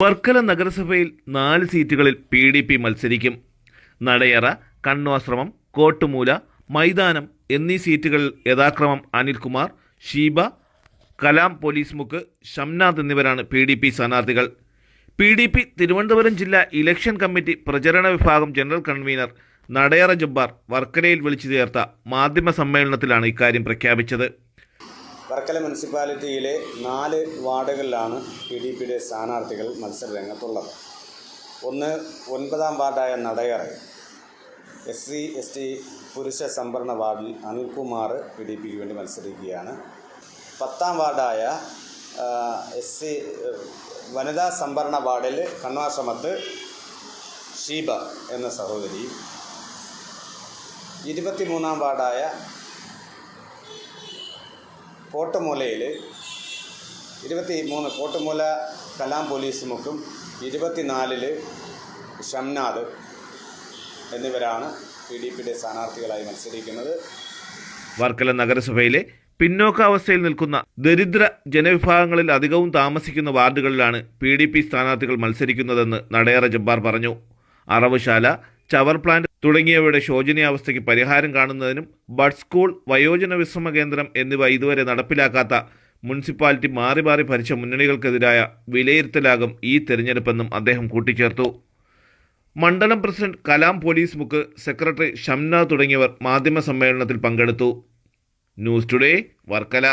വർക്കല നഗരസഭയിൽ നാല് സീറ്റുകളിൽ പി ഡി പി മത്സരിക്കും. നടയറ കണ്ണാശ്രമം കോട്ടുമൂല മൈതാനം എന്നീ സീറ്റുകളിൽ യഥാക്രമം അനിൽകുമാർ ഷീബ കലാം പോലീസ് മുക്ക് ഷംനാഥ് എന്നിവരാണ് പി ഡി പി സ്ഥാനാർത്ഥികൾ. പി ഡി പി തിരുവനന്തപുരം ജില്ലാ ഇലക്ഷൻ കമ്മിറ്റി പ്രചരണ വിഭാഗം ജനറൽ കൺവീനർ നടയറ ജബ്ബാർ വർക്കലയിൽ വിളിച്ചു ചേർത്ത മാധ്യമ സമ്മേളനത്തിലാണ് ഇക്കാര്യം പ്രഖ്യാപിച്ചത്. വർക്കല മുനിസിപ്പാലിറ്റിയിലെ നാല് വാർഡുകളിലാണ് പി ഡി പിയുടെ സ്ഥാനാർത്ഥികൾ മത്സരരംഗത്തുള്ളത്. ഒന്ന് ഒൻപതാം വാർഡായ Nadayara S C S T പുരുഷ സംവരണ വാർഡിൽ അനിൽകുമാർ പി ഡി പിക്ക് വേണ്ടി മത്സരിക്കുകയാണ്. പത്താം വാർഡായ എസ് സി വനിതാ സംവരണ വാർഡിൽ കണ്ണാശ്രമത്ത് ഷീബ എന്ന സഹോദരി. ഇരുപത്തിമൂന്നാം വാർഡായ കോട്ടുമൂലയിൽ ഇരുപത്തി മൂന്ന് കോട്ടമൂല കലാം പോലീസ് മുക്കും ഇരുപത്തിനാലിൽ ഷംനാദ് എന്നിവരാണ് പി ഡി പിയുടെ സ്ഥാനാർത്ഥികളായി മത്സരിക്കുന്നത്. വർക്കല നഗരസഭയിലെ പിന്നോക്ക അവസ്ഥയിൽ നിൽക്കുന്ന ദരിദ്ര ജനവിഭാഗങ്ങളിൽ അധികവും താമസിക്കുന്ന വാർഡുകളിലാണ് പി ഡി പി സ്ഥാനാർത്ഥികൾ മത്സരിക്കുന്നതെന്ന് നടയറ ജബ്ബാർ പറഞ്ഞു. അറവുശാല ചവർ പ്ലാന്റ് തുടങ്ങിയവയുടെ ശോചനീയാവസ്ഥയ്ക്ക് പരിഹാരം കാണുന്നതിനും ബഡ് സ്കൂൾ വയോജന വിശ്രമ കേന്ദ്രം എന്നിവ ഇതുവരെ നടപ്പിലാക്കാത്ത മുനിസിപ്പാലിറ്റി മാറി മാറി ഭരിച്ച മുന്നണികൾക്കെതിരായ വിലയിരുത്തലാകും ഈ തെരഞ്ഞെടുപ്പെന്നും അദ്ദേഹം കൂട്ടിച്ചേർത്തു. മണ്ഡലം president Kalam police Mukku secretary Shamna തുടങ്ങിയവർ മാധ്യമ സമ്മേളനത്തിൽ പങ്കെടുത്തു. News today Varkala.